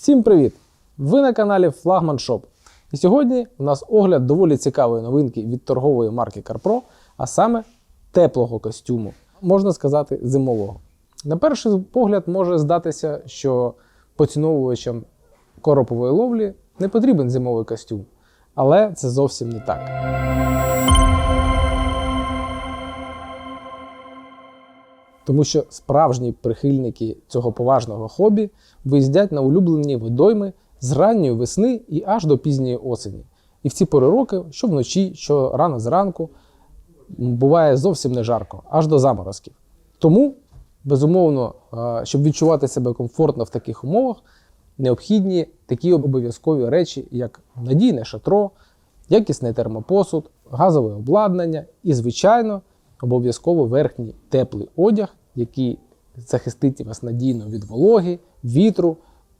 Всім привіт! Ви на каналі Флагман Shop. І сьогодні у нас огляд доволі цікавої новинки від торгової марки CarPro, а саме теплого костюму, можна сказати, зимового. На перший погляд може здатися, що поціновувачам коропової ловлі не потрібен зимовий костюм, але це зовсім не так. Тому що справжні прихильники цього поважного хобі виїздять на улюблені водойми з ранньої весни і аж до пізньої осені. І в ці пори роки, що вночі, що рано зранку, буває зовсім не жарко, аж до заморозків. Тому, безумовно, е, щоб відчувати себе комфортно в таких умовах, необхідні такі обов'язкові речі, як надійне шатро, якісний термопосуд, газове обладнання і, звичайно, обов'язково верхній теплий одяг, який захистить вас надійно від вологи, вітру,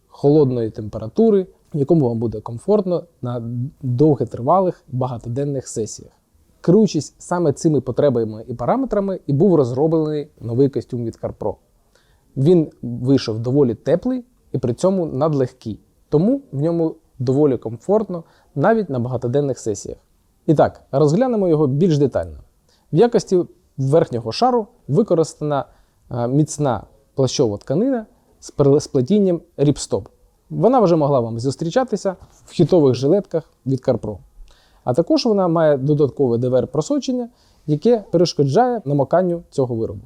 холодної температури, в якому вам буде комфортно на довготривалих багатоденних сесіях. Керуючись саме цими потребами і параметрами, і був розроблений новий костюм від CarPro. Він вийшов доволі теплий і при цьому надлегкий, тому в ньому доволі комфортно навіть на багатоденних сесіях. І так, розглянемо його більш детально. В якості верхнього шару використана міцна плащова тканина з сплетінням ріпстоп. Вона вже могла вам зустрічатися в хітових жилетках від CarPro. А також вона має додаткове ДВР просочення, яке перешкоджає намоканню цього виробу.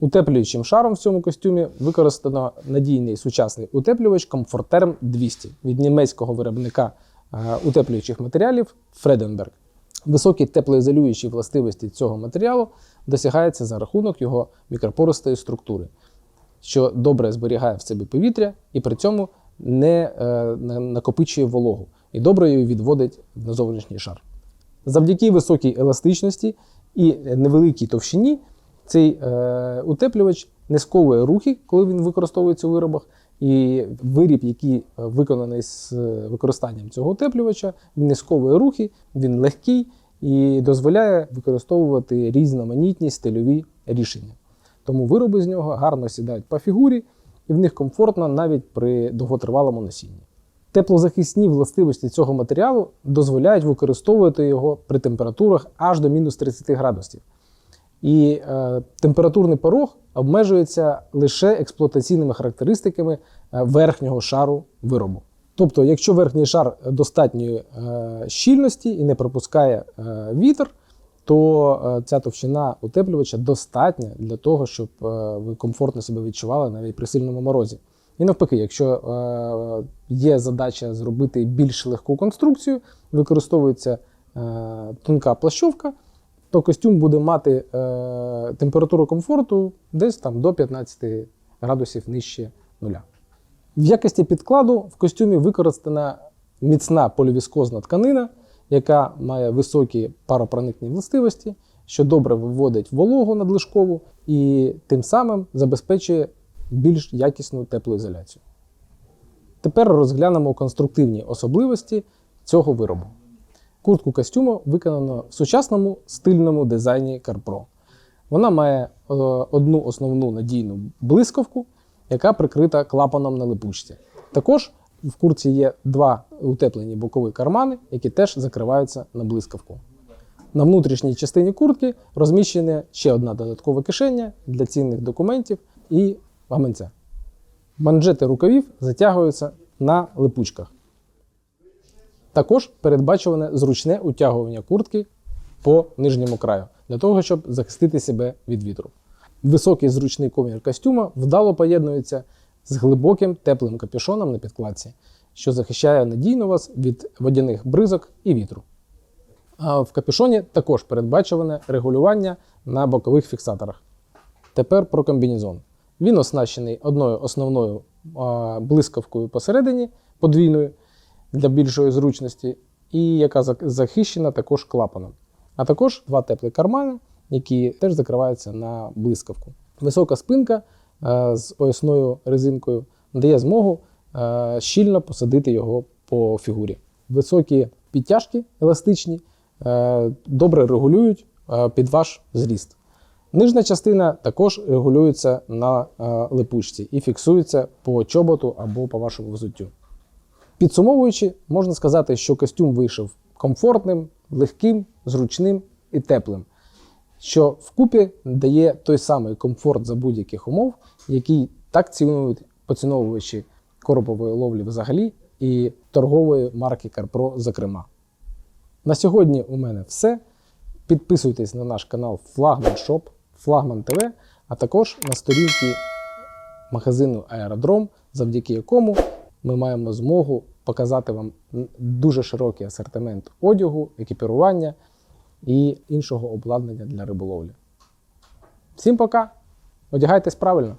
Утеплюючим шаром в цьому костюмі використано надійний сучасний утеплювач Comforterm 200 від німецького виробника е, утеплюючих матеріалів Fredenberg. Високі теплоізолюючі властивості цього матеріалу досягаються за рахунок його мікропористої структури, що добре зберігає в собі повітря і при цьому не е, накопичує вологу і добре її відводить на зовнішній шар. Завдяки високій еластичності і невеликій товщині цей е, утеплювач не сковує рухи, коли він використовується у виробах. І виріб, який е, виконаний з використанням цього утеплювача, він не сковує рухи, він легкий і дозволяє використовувати різноманітні стильові рішення. Тому вироби з нього гарно сідають по фігурі, і в них комфортно навіть при довготривалому носінні. Теплозахисні властивості цього матеріалу дозволяють використовувати його при температурах аж до мінус 30 градусів. І е, температурний порог обмежується лише експлуатаційними характеристиками е, верхнього шару виробу. Тобто, якщо верхній шар достатньої е, щільності і не пропускає е, вітер, то е, ця товщина утеплювача достатня для того, щоб ви комфортно себе відчували навіть при сильному морозі. І навпаки, якщо є задача зробити більш легку конструкцію, використовується тонка плащовка, то костюм буде мати температуру комфорту десь там до 15 градусів нижче нуля. В якості підкладу в костюмі використана міцна полівіскозна тканина, яка має високі паропроникні властивості, що добре виводить вологу надлишкову і тим самим забезпечує більш якісну теплоізоляцію. Тепер розглянемо конструктивні особливості цього виробу. Куртку костюму виконано в сучасному стильному дизайні CarPro. Вона має е, одну основну надійну блискавку, яка прикрита клапаном на липучці. Також в куртці є два утеплені бокові кармани, які теж закриваються на блискавку. На внутрішній частині куртки розміщена ще одна додаткова кишеня для цінних документів і гаманця. Манжети рукавів затягуються на липучках. Також передбачуване зручне утягування куртки по нижньому краю для того, щоб захистити себе від вітру. Високий зручний комір костюма вдало поєднується з глибоким теплим капюшоном на підкладці, що захищає надійно вас від водяних бризок і вітру. А в капюшоні також передбачуване регулювання на бокових фіксаторах. Тепер про комбінезон. Він оснащений одною основною блискавкою посередині, подвійною для більшої зручності, і яка захищена також клапаном. А також два теплі кармани, які теж закриваються на блискавку. Висока спинка е, з поясною резинкою дає змогу е, щільно посадити його по фігурі. Високі підтяжки еластичні е, добре регулюють під ваш зріст. Нижня частина також регулюється на липучці і фіксується по чоботу або по вашому взуттю. Підсумовуючи, можна сказати, що костюм вийшов комфортним, легким, зручним і теплим, що вкупі дає той самий комфорт за будь-яких умов, який так цінують поціновувачі коропової ловлі взагалі і торгової марки CarPro зокрема. На сьогодні у мене все. Підписуйтесь на наш канал Флагман Shop, Флагман ТВ, а також на сторінки магазину Аеродром, завдяки якому ми маємо змогу показати вам дуже широкий асортимент одягу, екіпірування і іншого обладнання для риболовлі. Всім пока! Одягайтесь правильно!